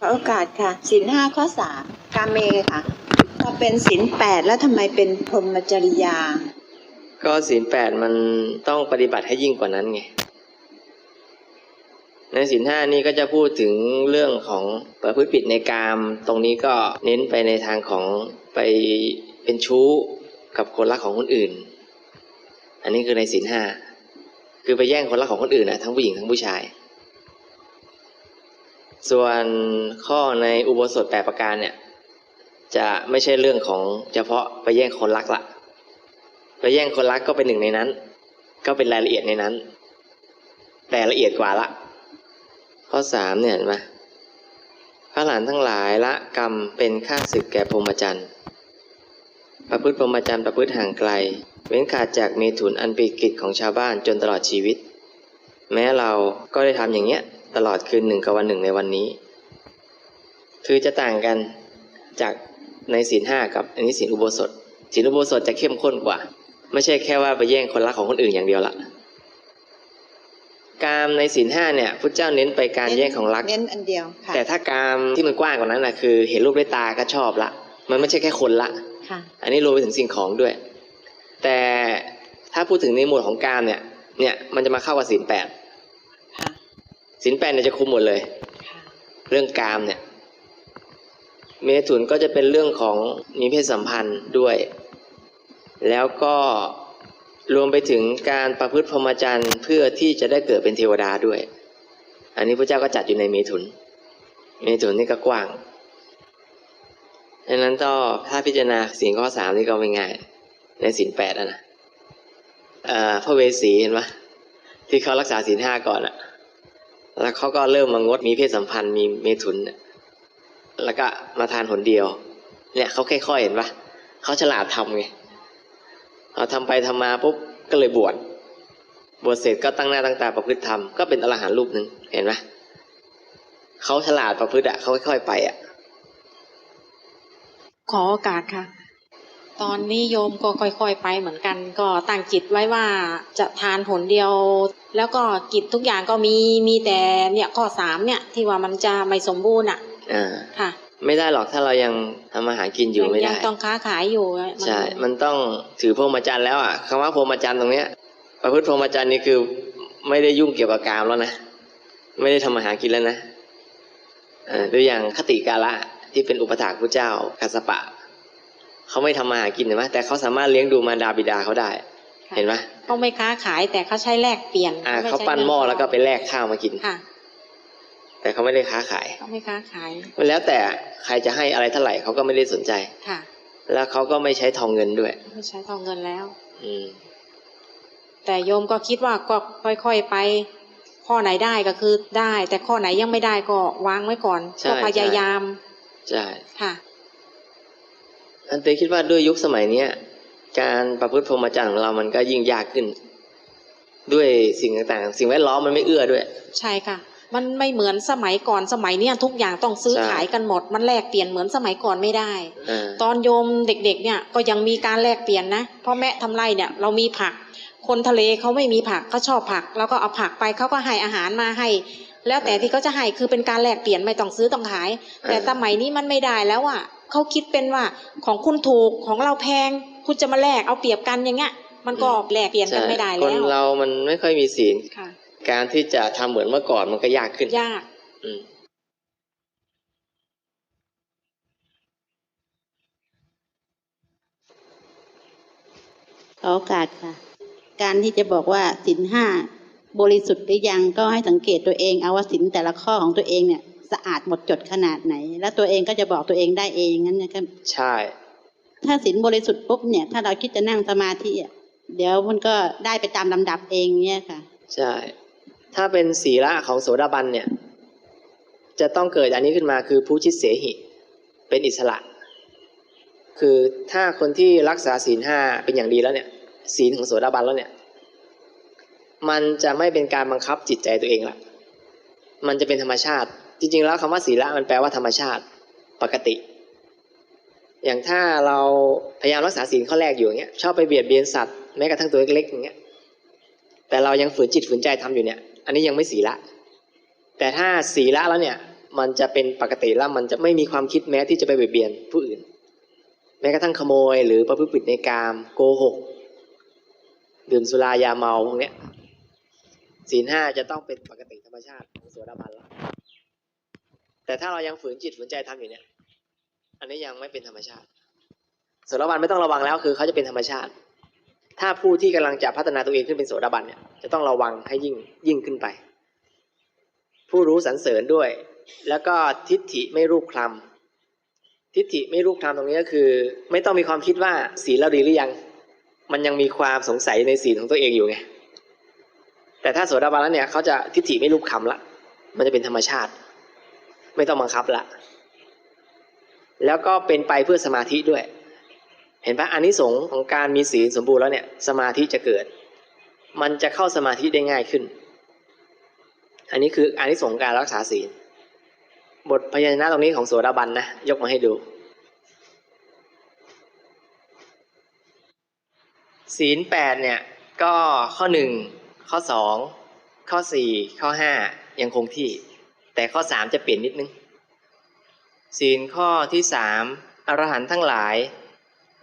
ขอโอกาสค่ะสินห้าข้อสามกาเมค่ะพอเป็นสินแปดแล้วทำไมเป็นพรหมจริยา ก็ศีลแปดมันต้องปฏิบัติให้ยิ่งกว่านั้นไงในศีลห้านี่ก็จะพูดถึงเรื่องของประพฤติผิดในกามตรงนี้ก็เน้นไปในทางของไปเป็นชู้กับคนรักของคนอื่น อันนี้คือในศีลห้าคือไปแย่งคนรักของคนอื่นนะทั้งผู้หญิงทั้งผู้ชาย ส่วนข้อในอุโบสถแปดประการเนี่ย จะไม่ใช่เรื่องของเฉพาะไปแย่งคนรักละไปแย่งคนรักก็เป็นหนึ่งในนั้น ก็เป็นรายละเอียดในนั้น แต่ละเอียดกว่าละ ข้อสามเนี่ยเห็นไหมพระหลานทั้งหลายละกรรมเป็นค่าศึกแก่พรหมจรรย์ประพฤติพรหมจรรย์ประพฤติห่างไกล เว้นขาดจากเมถุนอันเป็นกิจของชาวบ้านจนตลอดชีวิต แม้เราก็ได้ทำอย่างเงี้ย ตลอดคืนหนึ่งกับวันหนึ่งในวันนี้ คือจะต่างกันจากในศีลห้ากับอันนี้ศีลอุโบสถศีลอุโบสถจะเข้มข้นกว่า ไม่ใช่แค่ว่าไปแย่งคนรักของคนอื่นอย่างเดียวละกามในศีลห้าเนี่ยพุทธเจ้าเน้นไปการแย่งของรักเน้นอันเดียวค่ะแต่ถ้ากามที่มันกว้างกว่านั้นนะคือ เห็นรูปด้วยตาก็ชอบละ มันไม่ใช่แค่คนละค่ะอันนี้รวมไปถึงสิ่งของด้วย แต่ถ้าพูดถึงในหมวดของกามเนี่ยเนี่ยมันจะมาเข้ากับศีลแปดค่ะ ศีลแปดเนี่ยจะคุมหมดเลยค่ะเรื่องกามเนี่ยเมถุนก็จะเป็นเรื่องของมีเพศสัมพันธ์ด้วย แล้วก็รวมไปถึงการประพฤติพรหมจรรย์เพื่อที่จะได้เกิดเป็นเทวดาด้วย อันนี้พระเจ้าก็จัดอยู่ในเมถุน เมถุนนี่ก็กว้างดังนั้นก็ถ้าพิจารณาสิ่งข้อสามนี่ก็ไม่ง่าย ในสินแปดอะนะเอ่อพระเวสีเห็นไหมที่เขารักษาศีลห้าก่อนอะ แล้วเขาก็เริ่มมางดมีเพศสัมพันธ์มีเมถุน แล้วก็มาทานหนเดียว เนี่ยเขาค่อยๆเห็นปะเขาฉลาดทำไงเอาทำไปทำมาปุ๊บก็เลยบวชบวชเสร็จก็ตั้งหน้าตั้งตาประพฤติธรรมก็เป็นอรหันต์รูปหนึ่งเห็นไหมเขาฉลาดประพฤติอะเขาค่อยๆไปอะขอโอกาสค่ะ ตอนนี้โยมก็ค่อย ๆ ไปเหมือนกัน ก็ตั้งจิตไว้ว่าจะทานผลเดียว แล้วก็กิจทุกอย่างก็มีมีแต่เนี่ยข้อสามเนี่ยที่ว่ามันจะไม่สมบูรณ์อะอ่าค่ะ ไม่ได้หรอกถ้าเรายังทำอาหารกินอยู่ไม่ยัได้ต้องค้าขายอยู่อะมันใช่มันต้องถือพรหมจรรย์แล้วอะคำว่าพรหมจรรย์ตรงเนี้ยประพฤติพรหมจรรย์นี่คือไม่ได้ยุ่งเกี่ยวกับกามแล้วนะไม่ได้ทำอาหารกินแล้วนะเอ่อตัวอย่างคติกาละที่เป็นอุปถากพระเจ้ากัสสปะ เขาไม่ทำมาหากินเห็นไหมแต่เขาสามารถเลี้ยงดูมารดาบิดาเขาได้ค่ะเห็นไหมเขาไม่ค้าขายแต่เขาใช้แลกเปลี่ยนอ่าไม่ใช่เขาปั้นหม้อแล้วก็ไปแลกข้าวมากินค่ะแต่เขาไม่ได้ค้าขายเขาไม่ค้าขายแล้วแต่ใครจะให้อะไรเท่าไหร่เขาก็ไม่ได้สนใจค่ะ แล้วเขาก็ไม่ใช้ทองเงินด้วย ไม่ใช้ทองเงินแล้ว อืมแต่โยมก็คิดว่าก็ค่อยๆไป ข้อไหนได้ก็คือได้ แต่ข้อไหนยังไม่ได้ก็วางไว้ก่อนใช่ก็พยายามใช่ค่ะ อันเตคิดว่าด้วยยุคสมัยเนี้ยการประพฤติพรหมจรรย์ของเรามันก็ยิ่งยากขึ้น ด้วยสิ่งต่างๆ สิ่งแวดล้อมมันไม่เอื้อด้วย ใช่ค่ะ มันไม่เหมือนสมัยก่อนสมัยเนี้ยทุกอย่างต้องซื้อใช่ขายกันหมด มันแลกเปลี่ยนเหมือนสมัยก่อนไม่ได้อ่าตอนโยมเด็กๆเนี่ยก็ยังมีการแลกเปลี่ยนนะเพราะแม่ทำไรเนี่ยเรามีผัก คนทะเลเขาไม่มีผักเขาชอบผัก แล้วก็เอาผักไปเขาก็ให้อาหารมาให้ แล้วแต่ที่เขาจะให้คือเป็นการแลกเปลี่ยนไม่ต้องซื้อต้องขาย แต่สมัยนี้มันไม่ได้แล้วอะ เขาคิดเป็นว่าของคุณถูกของเราแพง คุณจะมาแลกเอาเปรียบกันอย่างเงี้ย มันก็แลกเปลี่ยนกันใช่ไม่ได้คแล้นวเรามันไม่ค่อยมีศีลค่ะการที่จะทำเหมือนเมื่อก่อนมันก็ยากขึ้นยากอืมขอโอกาสค่ะ การที่จะบอกว่าสินห้าบริสุทธิ์หรือยังก็ให้สังเกตตัวเองเอาว่าสินแต่ละข้อของตัวเองเนี่ย สะอาดหมดจดขนาดไหน แล้วตัวเองก็จะบอกตัวเองได้เองงั้นนะครับใช่ ถ้าสินบริสุทธิ์ปุ๊บเนี่ย ถ้าเราคิดจะนั่งสมาธิอะเดี๋ยวมันก็ได้ไปตามลำดับเองเนี่ยค่ะ ใช่ ถ้าเป็นศีละของโสดาบันเนี่ย จะต้องเกิดอันนี้ขึ้นมาคือผู้ชิตเสหิ เป็นอิสระ คือถ้าคนที่รักษาศีลห้าเป็นอย่างดีแล้วเนี่ย ศีลของโสดาบันแล้วเนี่ย มันจะไม่เป็นการบังคับจิตใจตัวเองละมันจะเป็นธรรมชาติ จริง ๆ แล้วคำว่าศีละมันแปลว่าธรรมชาติปกติ อย่างถ้าเราพยายามรักษาศีลข้อแรกอยู่อย่างเงี้ยชอบไปเบียดเบียนสัตว์แม้กระทั่งตัวเล็กๆอย่างเงี้ยแต่เรายังฝืนจิตฝืนใจทำอยู่เนี่ย อันนี้ยังไม่ศีละ แต่ถ้าศีละแล้วเนี่ยมันจะเป็นปกติแล้วมันจะไม่มีความคิดแม้ที่จะไปเบียดเบียนผู้อื่น แม้กระทั่งขโมยหรือประพฤติผิดในกามโกหก ดื่มสุรายาเมาพวกเนี้ยศีลห้าจะต้องเป็นปกติธรรมชาติของโสดาบันล แต่ถ้าเรายังฝืนจิตฝืนใจทำอยู่เนี่ย อันนี้ยังไม่เป็นธรรมชาติโสดาบันไม่ต้องระวังแล้วคือเขาจะเป็นธรรมชาติ ถ้าผู้ที่กำลังจะพัฒนาตัวเองขึ้นเป็นโสดาบันเนี่ยจะต้องระวังให้ยิ่งยิ่งขึ้นไป ผู้รู้สรรเสริญด้วย แล้วก็ทิฏฐิไม่รูปคลำทิฏฐิไม่รูปคลำตรงนี้ก็คือ ไม่ต้องมีความคิดว่าศีลเราดีหรือยัง มันยังมีความสงสัยในศีลของตัวเองอยู่ไงแต่ถ้าโสดาบันแล้วเนี่ยเขาจะทิฏฐิไม่รูปคำละมันจะเป็นธรรมชาติ ไม่ต้องบังคับละ แล้วก็เป็นไปเพื่อสมาธิด้วย เห็นปะอานิสงส์ของการมีศีลสมบูรณ์แล้วเนี่ย สมาธิจะเกิด มันจะเข้าสมาธิได้ง่ายขึ้น อันนี้คืออานิสงส์การรักษาศีล บทพยัญชนะตรงนี้ของโสดาบันนะ ยกมาให้ดู ศีลแปดเนี่ย ก็ข้อหนึ่งข้อสองข้อสี่ข้อห้ายังคงที่ แต่ข้อสามจะเปลี่ยนนิดนึง ศีลข้อที่สามอรหันต์ทั้งหลาย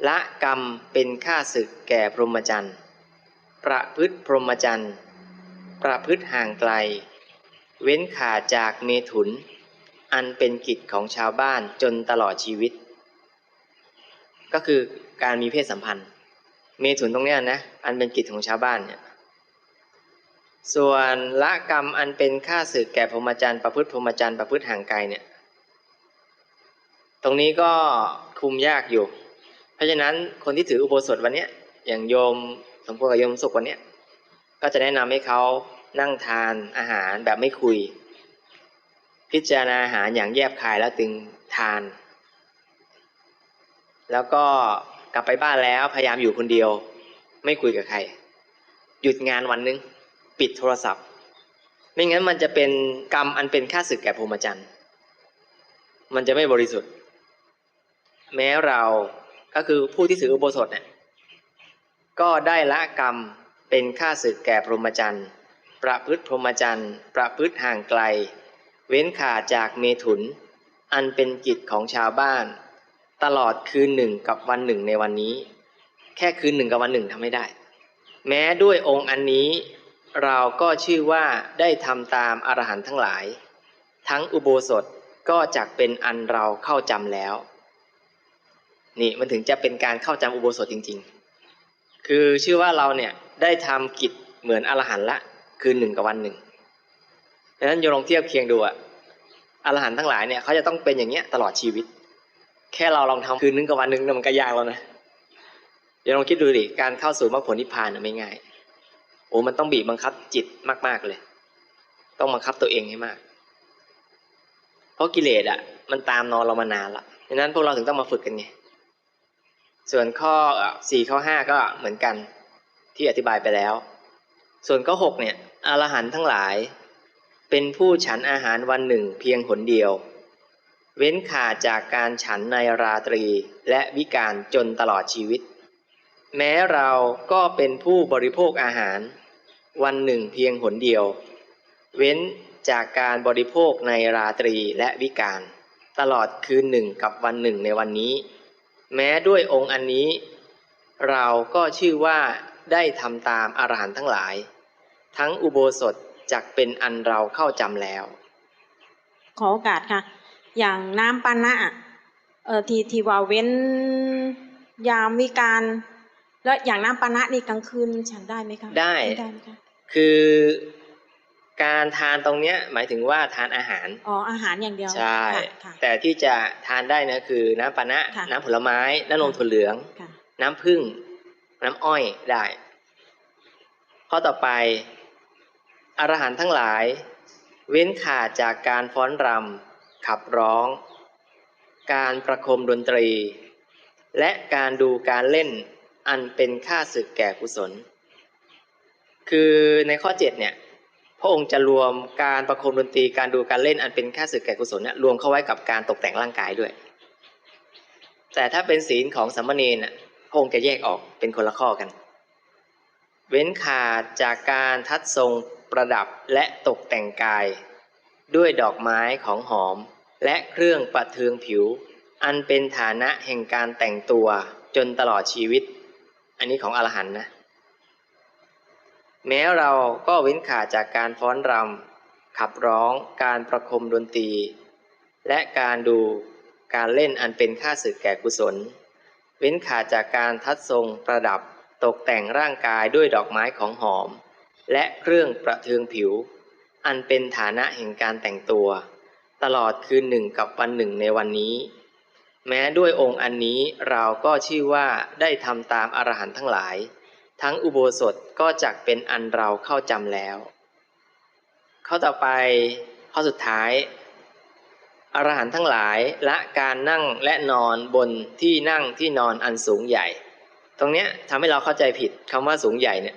ละกรรมเป็นค่าศึกแก่พรหมจรรย์ ประพฤติพรหมจรรย์ ประพฤติห่างไกล เว้นขาดจากเมถุน อันเป็นกิจของชาวบ้านจนตลอดชีวิต ก็คือการมีเพศสัมพันธ์ เมถุนตรงเนี้ยนะ อันเป็นกิจของชาวบ้านเนี่ย ส่วนละกรรมอันเป็นค่าศึกแก่พรหมจรรย์ประพฤติพรหมจรรย์ประพฤติห่างไกลเนี่ย ตรงนี้ก็คุมยากอยู่ เพราะฉะนั้นคนที่ถืออุโบสถวันเนี้ยอย่างโยมสมพงษ์กับโยมสุขวันเนี้ยก็จะแนะนำให้เขานั่งทานอาหารแบบไม่คุย พิจารณาอาหารอย่างแยบคายแล้วตึงทาน แล้วก็กลับไปบ้านแล้วพยายามอยู่คนเดียว ไม่คุยกับใคร หยุดงานวันนึง ปิดโทรศัพท์ ไม่งั้นมันจะเป็นกรรมอันเป็นค่าศึกแก่พรหมจรรย์มันจะไม่บริสุทธิ์ แม้เราก็คือผู้ที่ถืออุโบสถเนี่ยก็ได้ละกรรมเป็นค่าศึกแก่พรหมจรรย์ประพฤติพรหมจรรย์ประพฤติห่างไกล เว้นขาดจากเมถุน อันเป็นกิจของชาวบ้าน ตลอดคืนหนึ่งกับวันหนึ่งในวันนี้ แค่คืนหนึ่งกับวันหนึ่งทำไม่ได้ แม้ด้วยองค์อันนี้ เราก็ชื่อว่าได้ทำตามอรหันต์ทั้งหลาย ทั้งอุโบสถก็จักเป็นอันเราเข้าจำแล้ว นี่มันถึงจะเป็นการเข้าจำอุโบสถจริง ๆ คือชื่อว่าเราเนี่ยได้ทำกิจเหมือนอรหันต์ละคืนหนึ่งกับวันหนึ่งดังนั้นโยลองเทียบเคียงดูอะอรหันต์ทั้งหลายเนี่ยเขาจะต้องเป็นอย่างเงี้ยตลอดชีวิต แค่เราลองทำคืนนึงกับวันหนึ่งมันก็ยากแล้วนะโยมลองคิดดูดิการเข้าสู่มรรคผลนิพพานไม่ง่าย อ้มันต้องบีบบังคับจิตมาก ๆเลย ต้องบังคับตัวเองให้มาก เพราะกิเลสอะ มันตามนอนเรามานานละดังนั้นพวกเราถึงต้องมาฝึกกันไงส่วนข้อสี่ข้อห้าก็เหมือนกันที่อธิบายไปแล้ว ส่วนข้อหกเนี่ยอรหันต์ทั้งหลาย เป็นผู้ฉันอาหารวันหนึ่งเพียงหนเดียว เว้นขาดจากการฉันในราตรีและวิการจนตลอดชีวิต แม้เราก็เป็นผู้บริโภคอาหาร วันหนึ่งเพียงหนเดียว เว้นจากการบริโภคในราตรีและวิการ ตลอดคืนหนึ่งกับวันหนึ่งในวันนี้ แม้ด้วยองค์อันนี้ เราก็ชื่อว่าได้ทำตามอรหันต์ทั้งหลาย ทั้งอุโบสถจักเป็นอันเราเข้าจำแล้ว ขอโอกาสค่ะ อย่างน้ำปานะอะเออทีทีว่าเว้นยามวิการ แล้วอย่างน้ำปานะนี่กลางคืนฉันได้ไหมคะได้ม่ได้ไหมคะ คือการทานตรงเนี้ยหมายถึงว่าทานอาหาร อ๋ออาหารอย่างเดียวใช่ค่ะค่ะแต่ที่จะทานได้นะคือน้ำปานะค่ะน้ำผลไม้ น้ำนมถั่วเหลืองค่ะน้ำผึ้งน้ำอ้อยได้ ข้อต่อไป อรหันต์ทั้งหลาย เว้นขาดจากการฟ้อนรำขับร้อง การประโคมดนตรี และการดูการเล่นอันเป็นค่าศึกแก่กุศล คือในข้อเจ็ดเนี่ยพระองค์จะรวมการประโคมดนตรีการดูการเล่นอันเป็นค่าศึกแก่กุศลเนี่ยรวมเข้าไว้กับการตกแต่งร่างกายด้วย แต่ถ้าเป็นศีลของสัมมเนรน่ะพระองค์จะแยกออกเป็นคนละข้อกัน เว้นขาดจากการทัดทรงประดับและตกแต่งกาย ด้วยดอกไม้ของหอม และเครื่องประเทืองผิว อันเป็นฐานะแห่งการแต่งตัวจนตลอดชีวิต อันนี้ของอรหันต์นะ แม้เราก็เว้นขาดจากการฟ้อนรำขับร้อง การประคมดนตรี และการดูการเล่นอันเป็นค่าศึกแก่กุศล เว้นขาดจากการทัดทรงประดับตกแต่งร่างกายด้วยดอกไม้ของหอม และเครื่องประเทืองผิว อันเป็นฐานะแห่งการแต่งตัว ตลอดคืนหนึ่งกับวันหนึ่งในวันนี้ แม้ด้วยองค์อันนี้เราก็ชื่อว่าได้ทำตามอรหันต์ทั้งหลาย ทั้งอุโบสถก็จักเป็นอันเราเข้าจำแล้ว ข้อต่อไปข้อสุดท้ายอรหันต์ทั้งหลายละการนั่งและนอนบนที่นั่งที่นอนอันสูงใหญ่ ตรงเนี้ยทำให้เราเข้าใจผิดคำว่าสูงใหญ่เนี่ย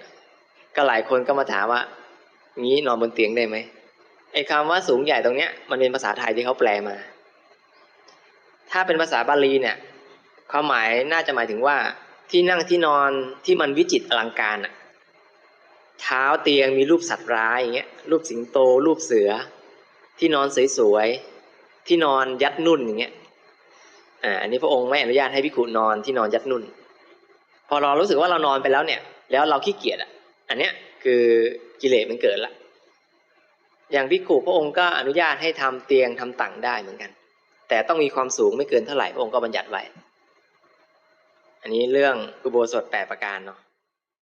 ก็หลายคนก็มาถามว่างี้นอนบนเตียงได้ไหมไอ้คำว่าสูงใหญ่ตรงเนี้ยมันเป็นภาษาไทยที่เขาแปลมา ถ้าเป็นภาษาบาลีเนี่ยความหมายน่าจะหมายถึงว่า ที่นั่งที่นอนที่มันวิจิตรอลังการอะเท้าเตียงมีรูปสัตว์ร้ายอย่างเงี้ยรูปสิงโต รูปเสือ ที่นอนสวยๆที่นอนยัดนุ่นอย่างเงี้ยอ่าอันนี้พระองค์ไม่อนุญาตให้พิขุนอนที่นอนยัดนุ่น พอเรารู้สึกว่าเรานอนไปแล้วเนี่ย แล้วเราขี้เกียจอะ อันเนี้ยคือกิเลสมันเกิดละอย่างพิขุพระองค์ก็อนุญาตให้ทำเตียงทำตั่งได้เหมือนกัน แต่ต้องมีความสูงไม่เกินเท่าไหร่พระองค์ก็บัญญัติไว้ อันนี้เรื่องอุโบสถแปดประการเนาะ